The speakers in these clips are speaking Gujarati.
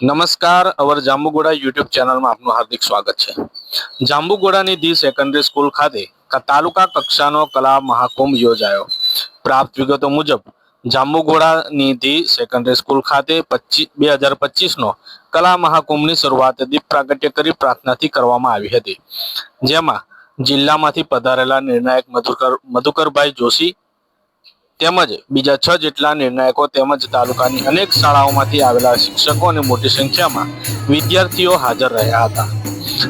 નમસ્કાર, અવર જાંબુગોડા યુટ્યુબ ચેનલમાં આપનું હાર્દિક સ્વાગત છે. જાંબુગોડાની ધી સેકન્ડરી સ્કૂલ ખાતે તાલુકા કક્ષાનો કલા મહાકુંભ યોજાયો. પ્રાપ્ત વિગતો મુજબ, જાંબુગોડાની ધી સેકન્ડરી સ્કૂલ ખાતે પચીસ બે હજાર પચીસનો કલા મહાકુંભની શરૂઆત દીપ પ્રાગટ્ય કરી પ્રાર્થનાથી કરવામાં આવી હતી. જેમાં જિલ્લામાંથી પધારેલા નિર્ણાયક મધુકર, મધુકરભાઈ જોશી તેમજ બીજા છ જેટલા નિર્ણાયકો તેમજ તાલુકાની અનેક શાળાઓમાંથી આવેલા શિક્ષકો અને મોટી સંખ્યામાં વિદ્યાર્થીઓ હાજર રહ્યા હતા.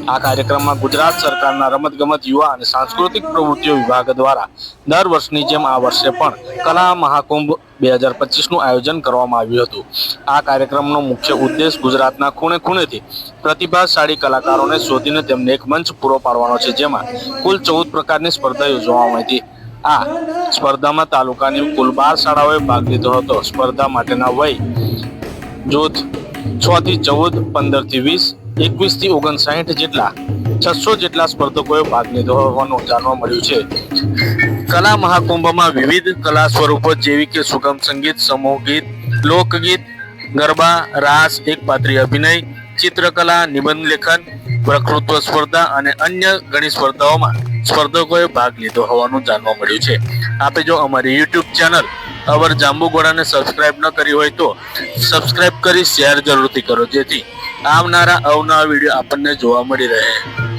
આ કાર્યક્રમમાં ગુજરાત સરકારના રમતગમત યુવા અને સાંસ્કૃતિક પ્રવૃત્તિઓ વિભાગ દ્વારા દર વર્ષની જેમ આ વર્ષે પણ કલા મહાકુંભ બે હજાર પચીસનું આયોજન કરવામાં આવ્યું હતું. આ કાર્યક્રમનો મુખ્ય ઉદ્દેશ ગુજરાતના ખૂણે ખૂણેથી પ્રતિભાશાળી કલાકારોને શોધીને તેમને એક મંચ પૂરો પાડવાનો છે, જેમાં કુલ ચૌદ પ્રકારની સ્પર્ધા યોજવામાં હતી. આ સ્પર્ધામાં તાલુકાની કુલ બાર શાળાઓએ ભાગ લીધો હતો. સ્પર્ધા માટેના વય જૂથ છ થી ચૌદ, પંદરથી વીસ, એકવીસથી ઓગણસાઠ જેટલા છસો જેટલા સ્પર્ધકોએ ભાગ લીધો હોવાનું જાણવા મળ્યું છે. કલા મહાકુંભમાં વિવિધ કલા સ્વરૂપો જેવી કે સુગમ સંગીત, સમૂહ ગીત, લોકગીત, ગરબા, રાસ એકપાત્રી અભિનય, ચિત્રકલા, નિબંધ લેખન વક્તૃત્વ સ્પર્ધા અને અન્ય ઘણી સ્પર્ધાઓમાં સ્પર્ધકોએ ભાગ લીધો હોવાનું જાણવા મળ્યું છે. આપે જો અમારી યુટ્યુબ ચેનલ અવર જાંબુગોડાને સબસ્ક્રાઇબ ન કરી હોય તો સબસ્ક્રાઇબ કરી શેર જરૂરથી કરો જેથી આવનારા અવનવા વીડિયો આપણને જોવા મળી રહે.